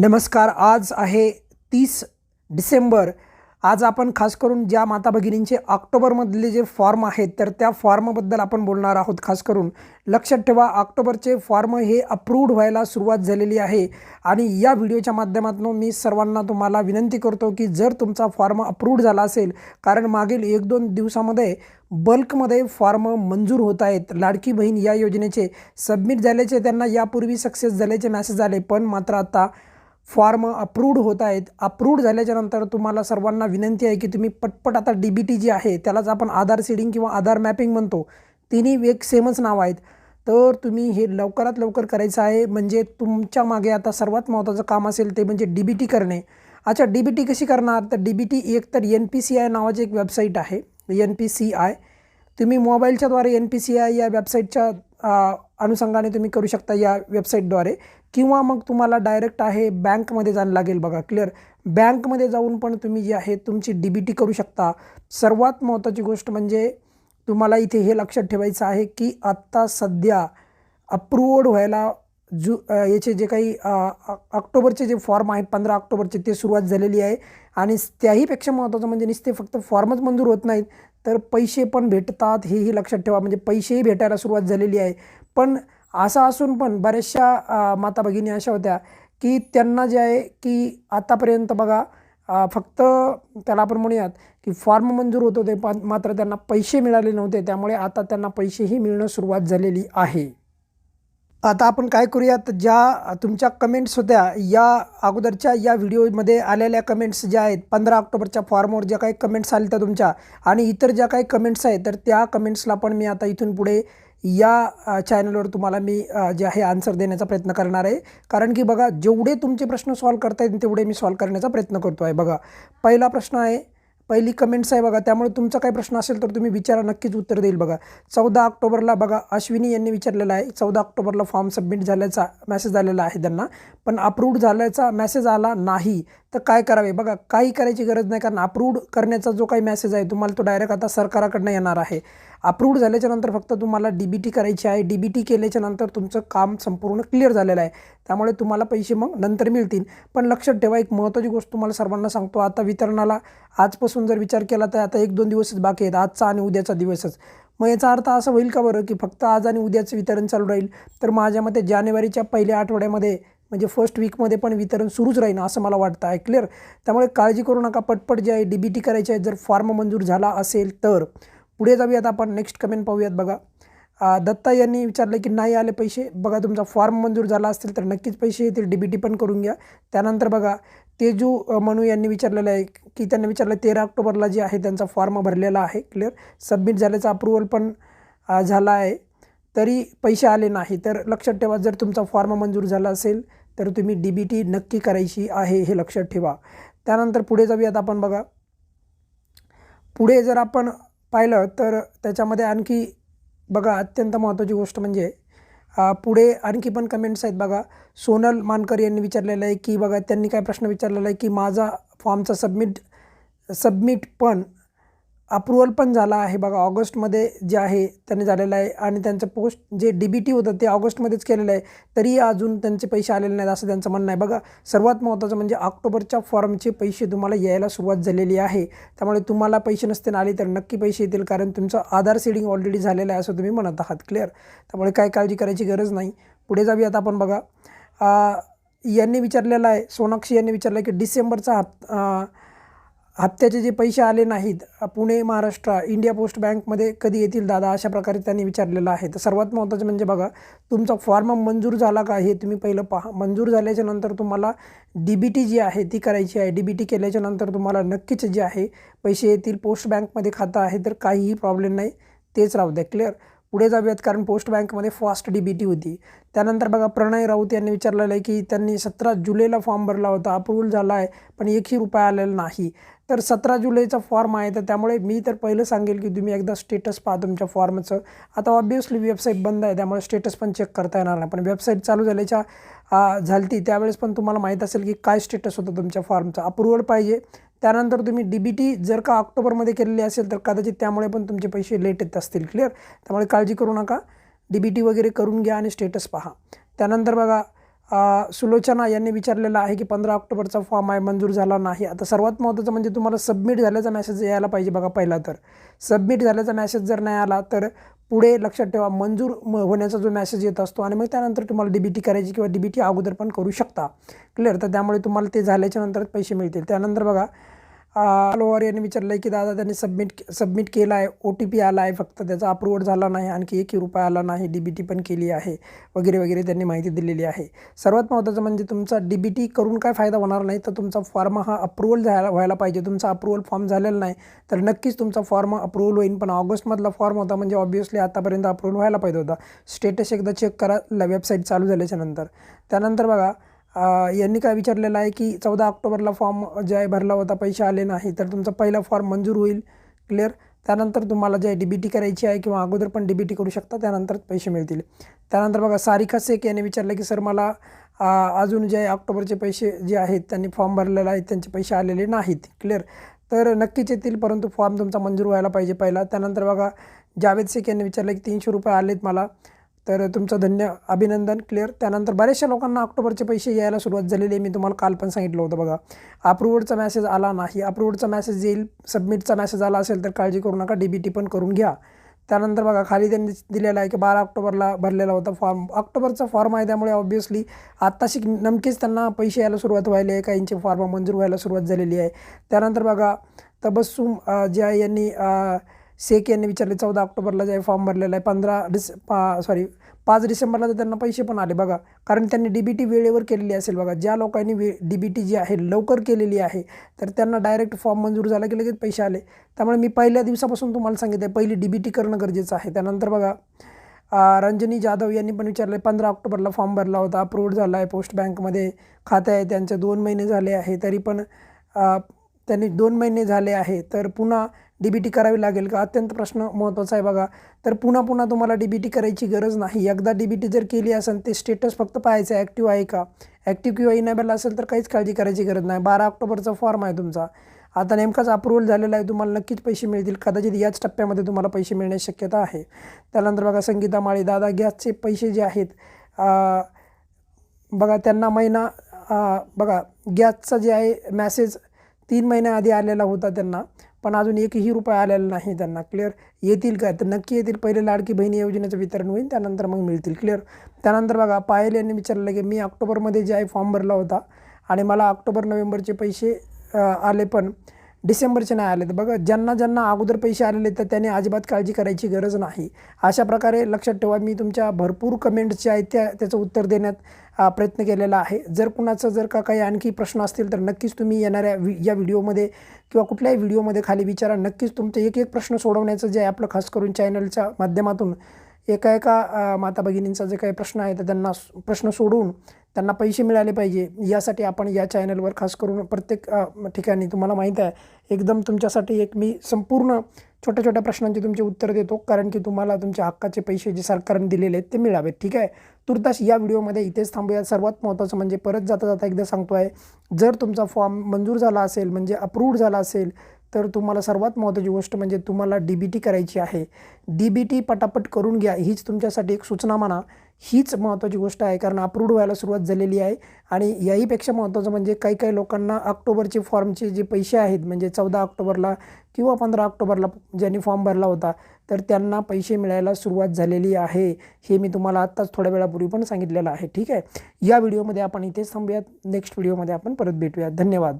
नमस्कार आज आहे तीस डिसेंबर. आज आपण खास करून ज्या माता भगिनींचे ऑक्टोबरमधले जे फॉर्म आहेत तर त्या फॉर्मबद्दल आपण बोलणार आहोत खास करून. लक्षात ठेवा ऑक्टोबरचे फॉर्म हे अप्रूव्ड व्हायला सुरुवात झालेली आहे. आणि या व्हिडिओच्या माध्यमातून मी सर्वांना तुम्हाला विनंती करतो की जर तुमचा फॉर्म अप्रूव्ड झाला असेल कारण मागील एक दोन दिवसामध्ये बल्कमध्ये फॉर्म मंजूर होत आहेत. लाडकी बहीण या योजनेचे सबमिट झाल्याचे त्यांना यापूर्वी सक्सेस झाल्याचे मॅसेज आले पण मात्र आता फॉर्म अप्रूव्ड होत आहेत. अप्रूव्ड झाल्याच्यानंतर तुम्हाला सर्वांना विनंती आहे की तुम्ही पटपट आता डी बी टी जी आहे त्यालाच आपण आधार सीडिंग किंवा आधार मॅपिंग म्हणतो. तिन्ही एक सेमच नाव आहेत. तर तुम्ही हे लवकरात लवकर करायचं आहे. म्हणजे तुमच्या मागे आता सर्वात महत्त्वाचं काम असेल ते म्हणजे डी बी टी करणे. अच्छा डी बी टी कशी करणार? तर डी बी टी एक तर एन पी सी आय नावाची एक वेबसाईट आहे. एन पी सी आय तुम्ही मोबाईलच्याद्वारे एन पी सी आय या वेबसाईटच्या अनुषंगाने तुम्ही करू शकता या वेबसाईटद्वारे किंवा मग तुम्हाला डायरेक्ट आहे बँकमध्ये जाणं लागेल बघा क्लिअर बँकमध्ये जाऊन पण तुम्ही जे आहे तुमची डी बी टी करू शकता. सर्वात महत्त्वाची गोष्ट म्हणजे तुम्हाला इथे हे लक्षात ठेवायचं आहे की आत्ता सध्या अप्रूवड व्हायला जु याचे जे काही ऑक्टोबरचे जे फॉर्म आहेत पंधरा ऑक्टोबरचे ते सुरुवात झालेली आहे. आणि त्याहीपेक्षा महत्त्वाचं म्हणजे नुसते फक्त फॉर्मच मंजूर होत नाहीत. तर पैसे पण भेटतात हेही लक्षात ठेवा. म्हणजे पैसेही भेटायला सुरुवात झालेली आहे. पण असं असून पण बऱ्याचशा माता भगिनी अशा होत्या की त्यांना जे आहे की आतापर्यंत बघा फक्त त्याला आपण म्हणूयात की फॉर्म मंजूर होत होते पण मात्र त्यांना पैसे मिळाले नव्हते. त्यामुळे आता त्यांना पैसेही मिळणं सुरुवात झालेली आहे. आता आपण काय करूयात ज्या तुमच्या कमेंट्स होत्या या अगोदरच्या या व्हिडिओमध्ये आलेल्या कमेंट्स ज्या आहेत पंधरा ऑक्टोबरच्या फॉर्मवर ज्या काही कमेंट्स आल्या त्या तुमच्या आणि इतर ज्या काही कमेंट्स आहेत तर त्या कमेंट्सला पण मी आता इथून पुढे या चॅनलवर तुम्हाला मी जे आहे आन्सर देण्याचा प्रयत्न करणार आहे. कारण की बघा जेवढे तुमचे प्रश्न सॉल्व करता येतील तेवढे मी सॉल्व करण्याचा प्रयत्न करतो आहे बघा पहिला प्रश्न आहे पहिली कमेंट्स आहे बघा त्यामुळे तुमचा काही प्रश्न असेल तर तुम्ही विचारा नक्कीच उत्तर देईल बघा. चौदा ऑक्टोबरला बघा अश्विनी यांनी विचारलेला आहे चौदा ऑक्टोबरला फॉर्म सबमिट झाल्याचा मेसेज आलेला आहे त्यांना पण अप्रूव्ड झाल्याचा मेसेज आला नाही. तर काय करावे? बघा काही करायची गरज नाही कारण अप्रूव्ड करण्याचा जो काही मेसेज आहे तुम्हाला तो डायरेक्ट आता सरकाराकडनं येणार आहे. अप्रूव्ड झाल्याच्यानंतर फक्त तुम्हाला डी बी टी करायची आहे. डी बी टी केल्याच्यानंतर तुमचं काम संपूर्ण क्लिअर झालेलं आहे. त्यामुळे तुम्हाला पैसे मग नंतर मिळतील. पण लक्षात ठेवा एक महत्त्वाची गोष्ट तुम्हाला सर्वांना सांगतो. आता वितरणाला आजपासून जर विचार केला तर आता एक दोन दिवसच बाकी आहेत. आजचा आणि उद्याचा दिवसच. मग याचा अर्थ असा होईल का बरं की फक्त आज आणि उद्याचं वितरण चालू राहील? तर माझ्या मते जानेवारीच्या पहिल्या आठवड्यामध्ये म्हणजे फर्स्ट वीकमध्ये पण वितरण सुरूच राहील असं मला वाटतं. आहे क्लिअर त्यामुळे काळजी करू नका पटपट जे आहे डी बी टी करायचे आहे जर फॉर्म मंजूर झाला असेल तर. पुढे जाऊयात आपण. नेक्स्ट कमेंट पाहूयात बघा. दत्ता यांनी विचारलं की नाही आले पैसे? बघा तुमचा फॉर्म मंजूर झाला असेल तर नक्कीच पैसे येतील. डी बी टी पण करून घ्या. त्यानंतर बघा तेजू मनू यांनी विचारलेलं आहे की त्यांनी विचारलं तेरा ऑक्टोबरला जे आहे त्यांचा फॉर्म भरलेला आहे. क्लिअर सबमिट झाल्याचा अप्रुव्हल पण झाला आहे. तरी पैसे आले नाही. तर लक्षात ठेवा जर तुमचा फॉर्म मंजूर झाला असेल तर तुम्ही डी बी टी नक्की करायची आहे हे लक्षात ठेवा. त्यानंतर पुढे जाऊयात आपण बघा. पुढे जर आपण पाहिलं तर त्याच्यामध्ये आणखी बघा अत्यंत महत्त्वाची गोष्ट म्हणजे पुढे आणखी पण कमेंट्स आहेत बघा. सोनल मानकर यांनी विचारलेलं आहे की बघा त्यांनी काय प्रश्न विचारलेला आहे की माझा फॉर्मचा सबमिट सबमिट पण अप्रुव्हल पण झाला आहे. बघा ऑगस्टमध्ये जे आहे त्यांनी झालेलं आहे. आणि त्यांचं पोस्ट जे डी बी टी होतं ते ऑगस्टमध्येच केलेलं आहे. तरी अजून त्यांचे पैसे आलेले नाहीत असं त्यांचं म्हणणं आहे. बघा सर्वात महत्त्वाचं म्हणजे ऑक्टोबरच्या फॉर्मचे पैसे तुम्हाला यायला सुरुवात झालेली आहे. त्यामुळे तुम्हाला पैसे नसते आले तर नक्की पैसे येतील कारण तुमचं आधार सेडिंग ऑलरेडी झालेलं आहे असं तुम्ही म्हणत आहात. क्लिअर त्यामुळे काय काळजी करायची गरज नाही. पुढे जाऊयात आपण बघा. यांनी विचारलेलं आहे सोनाक्षी यांनी विचारलं की डिसेंबरचा हप्ता हप्त्याचे जे पैसे आले नाहीत पुणे महाराष्ट्र इंडिया पोस्ट बँकमध्ये कधी येतील दादा अशा प्रकारे त्यांनी विचारलेलं आहे. तर सर्वात महत्त्वाचं म्हणजे बघा तुमचा फॉर्म मंजूर झाला का हे तुम्ही पहिलं पहा. मंजूर झाल्याच्यानंतर तुम्हाला डी बी टी जी आहे ती करायची आहे. डी बी टी केल्याच्यानंतर तुम्हाला नक्कीच जे आहे पैसे येतील. पोस्ट बँकमध्ये खातं आहे तर काहीही प्रॉब्लेम नाही. तेच राहू द्या. क्लिअर? पुढे जाऊयात कारण पोस्ट बँकमध्ये फास्ट डी बी टी होती. त्यानंतर बघा प्रणय राऊत यांनी विचारलेलं आहे की त्यांनी सतरा जुलैला फॉर्म भरला होता. अप्रूव्हल झाला आहे पण एकही रुपया आलेला नाही. तर सतरा जुलैचा फॉर्म आहे तर त्यामुळे मी तर पहिलं सांगेल की तुम्ही एकदा स्टेटस पहा तुमच्या फॉर्मचं आता ऑब्वियसली वेबसाईट बंद आहे त्यामुळे स्टेटस पण चेक करता येणार नाही. पण वेबसाईट चालू झाल्याच्या झालती त्यावेळेस पण तुम्हाला माहीत असेल की काय स्टेटस होतं तुमच्या फॉर्मचं अप्रुव्हल पाहिजे. त्यानंतर तुम्ही डी बी टी जर का ऑक्टोबरमध्ये केलेली असेल तर कदाचित त्यामुळे पण तुमचे पैसे लेट येत असतील क्लिअर त्यामुळे काळजी करू नका. डी बी टी वगैरे करून घ्या आणि स्टेटस पहा. त्यानंतर बघा सुलोचना यांनी विचारलेलं आहे की पंधरा ऑक्टोबरचा फॉर्म आहे मंजूर झाला नाही. आता सर्वात महत्त्वाचं म्हणजे तुम्हाला सबमिट झाल्याचा मेसेज यायला पाहिजे बघा पहिला तर. सबमिट झाल्याचा मेसेज जर नाही आला तर पुढे लक्षात ठेवा मंजूर म होण्याचा जो मेसेज येत असतो आणि मग त्यानंतर तुम्हाला डी बी टी करायची किंवा डी बी टी अगोदर पण करू शकता. क्लिअर तर त्यामुळे तुम्हाला ते झाल्याच्या नंतरच पैसे मिळतील. त्यानंतर बघा ओवर यांनी विचारलं आहे की दादा त्यांनी सबमिट सबमिट केला आहे ओ टी पी आला आहे फक्त त्याचा अप्रूव्हल झाला नाही आणखी एकही रुपया आला नाही डी बी टी पण केली आहे वगैरे वगैरे त्यांनी माहिती दिलेली आहे. सर्वात महत्त्वाचं म्हणजे तुमचा डी बी टी करून काय फायदा होणार नाही तर तुमचा फॉर्म हा अप्रूव्हल झाला व्हायला पाहिजे. तुमचा अप्रूव्हल फॉर्म झालेला नाही तर नक्कीच तुमचा फॉर्म अप्रूव्हल होईल पण ऑगस्टमधला फॉर्म होता म्हणजे ऑब्वियसली आतापर्यंत अप्रूव्हल व्हायला पाहिजे होता. स्टेटस एकदा चेक करा वेबसाईट चालू झाल्याच्यानंतर त्यानंतर बघा यांनी काय विचारलेलं आहे की चौदा ऑक्टोबरला फॉर्म जे आहे भरला होता पैसे आले नाही तर तुमचा पहिला फॉर्म मंजूर होईल क्लिअर. त्यानंतर तुम्हाला जे डी बी टी करायची आहे किंवा अगोदर पण डी बी टी करू शकता त्यानंतर पैसे मिळतील. त्यानंतर बघा सारिका शेख यांनी विचारलं की सर मला अजून जे आहे ऑक्टोबरचे पैसे जे आहेत त्यांनी फॉर्म भरलेला आहे त्यांचे पैसे आलेले नाहीत. क्लिअर. तर नक्कीच येतील परंतु फॉर्म तुमचा मंजूर व्हायला पाहिजे पहिला. त्यानंतर बघा जावेद शेख यांनी विचारलं की तीनशे रुपये आलेत मला. तर तुमचं धन्य अभिनंदन क्लिअर त्यानंतर बऱ्याचशा लोकांना ऑक्टोबरचे पैसे यायला सुरुवात झालेली आहे. मी तुम्हाला काल पण सांगितलं होतं बघा. अप्रूव्हडचा मेसेज आला नाही. अप्रूव्हडचा मेसेज येईल. सबमिटचा मेसेज आला असेल तर काळजी करू नका. डी बी टी पण करून घ्या. त्यानंतर बघा खाली त्यांनी दिलेलं आहे की बारा ऑक्टोबरला भरलेला होता फॉर्म ऑक्टोबरचा फॉर्म आहे त्यामुळे ऑब्व्हियसली आत्ताशी नमकीच त्यांना पैसे यायला सुरुवात व्हायला आहे. काहींचे फॉर्म मंजूर व्हायला सुरुवात झालेली आहे. त्यानंतर बघा तबस्सुम जे आहे यांनी शेख यांनी विचारले चौदा ऑक्टोबरला जे आहे फॉर्म भरलेला आहे पंधरा डिस पा सॉरी पाच डिसेंबरला तर त्यांना पैसे पण आले बघा. कारण त्यांनी डी बी टी वेळेवर केलेली असेल बघा. ज्या लोकांनी वे डी बी टी जी आहे लवकर केलेली आहे तर त्यांना डायरेक्ट फॉर्म मंजूर झाला की लगेच पैसे आले. त्यामुळे मी पहिल्या दिवसापासून तुम्हाला सांगितलं आहे पहिली डी बी टी करणं गरजेचं आहे. त्यानंतर बघा रंजनी जाधव यांनी पण विचारलं आहे पंधरा ऑक्टोबरला फॉर्म भरला होता अप्रूव्ड झाला आहे पोस्ट बँकमध्ये. खाते आहे त्यांचे दोन महिने झाले आहे तरी पण त्यांनी दोन महिने झाले आहे तर पुन्हा डी बी टी करावी लागेल का? अत्यंत प्रश्न महत्त्वाचा आहे बघा. तर पुन्हा पुन्हा तुम्हाला डी बी टी करायची गरज नाही. एकदा डी बी टी जर केली असेल ते स्टेटस फक्त पाहायचं आहे. ॲक्टिव्ह आहे का? ॲक्टिव्ह किंवा इनेबल असेल तर काहीच काळजी करायची गरज नाही. बारा ऑक्टोबरचा फॉर्म आहे तुमचा. आता नेमकाच अप्रूव्हल झालेला आहे. तुम्हाला नक्कीच पैसे मिळतील. कदाचित याच टप्प्यामध्ये तुम्हाला पैसे मिळण्याची शक्यता आहे. त्यानंतर बघा संगीता माळी दादा गॅसचे पैसे जे आहेत बघा त्यांना महिना बघा गॅसचा जे आहे मॅसेज तीन महिन्याआधी आलेला होता त्यांना. पण अजून एकही रुपया आलेला नाही त्यांना. क्लिअर येतील का? तर नक्की येतील. पहिले लाडकी बहिणी योजनेचं वितरण होईल त्यानंतर मग मिळतील. क्लिअर त्यानंतर बघा पायल यांनी विचारलं की मी ऑक्टोबरमध्ये जे आहे फॉर्म भरला होता आणि मला ऑक्टोबर नोव्हेंबरचे पैसे आले पण डिसेंबरचे नाही आले तर बघा ज्यांना ज्यांना अगोदर पैसे आलेले तर त्यांनी अजिबात काळजी करायची गरज नाही. अशा प्रकारे लक्षात ठेवा मी तुमच्या भरपूर कमेंट्स जे आहेत त्या त्याचं उत्तर देण्यात प्रयत्न केलेला आहे. जर कुणाचं जर का काही आणखी प्रश्न असतील तर नक्कीच तुम्ही येणाऱ्या वि या व्हिडिओमध्ये किंवा कुठल्याही व्हिडिओमध्ये खाली विचारा. नक्कीच तुमचे एक एक प्रश्न सोडवण्याचं जे आपलं खास करून चॅनलच्या माध्यमातून एका एका माता भगिनींचा जे काही प्रश्न आहे तर त्यांना प्रश्न सोडून त्यांना पैसे मिळाले पाहिजे. यासाठी आपण या चॅनलवर खास करून प्रत्येक ठिकाणी तुम्हाला माहीत आहे एकदम तुमच्यासाठी एक मी संपूर्ण छोट्या छोट्या प्रश्नांची तुमची उत्तर देतो. कारण की तुम्हाला तुमच्या हक्काचे पैसे जे सरकारने दिलेले आहेत ते मिळावेत. ठीक आहे? तुर्तास या व्हिडिओमध्ये इथेच थांबूया सर्वात महत्त्वाचं म्हणजे परत जाता जाता एकदा सांगतो आहे जर तुमचा फॉर्म मंजूर झाला असेल म्हणजे अप्रूव्ड झाला असेल तर तुम्हाला सर्वात महत्त्वाची गोष्ट म्हणजे तुम्हाला डी बी टी करायची आहे. डी बी टी पटापट करून घ्या हीच तुमच्यासाठी एक सूचना म्हणा. हीच महत्त्वाची गोष्ट आहे कारण अप्रूव्ड व्हायला सुरुवात झालेली आहे. आणि याहीपेक्षा महत्त्वाचं म्हणजे काही काही लोकांना ऑक्टोबरचे फॉर्मचे जे पैसे आहेत म्हणजे चौदा ऑक्टोबरला किंवा पंधरा ऑक्टोबरला ज्यांनी फॉर्म भरला होता तर त्यांना पैसे मिळायला सुरुवात झालेली आहे. हे मी तुम्हाला आत्ताच थोड्या वेळापूर्वी पण सांगितलेलं आहे ठीक आहे? या व्हिडिओमध्ये आपण इथेच थांबूयात. नेक्स्ट व्हिडिओमध्ये आपण परत भेटूयात. धन्यवाद.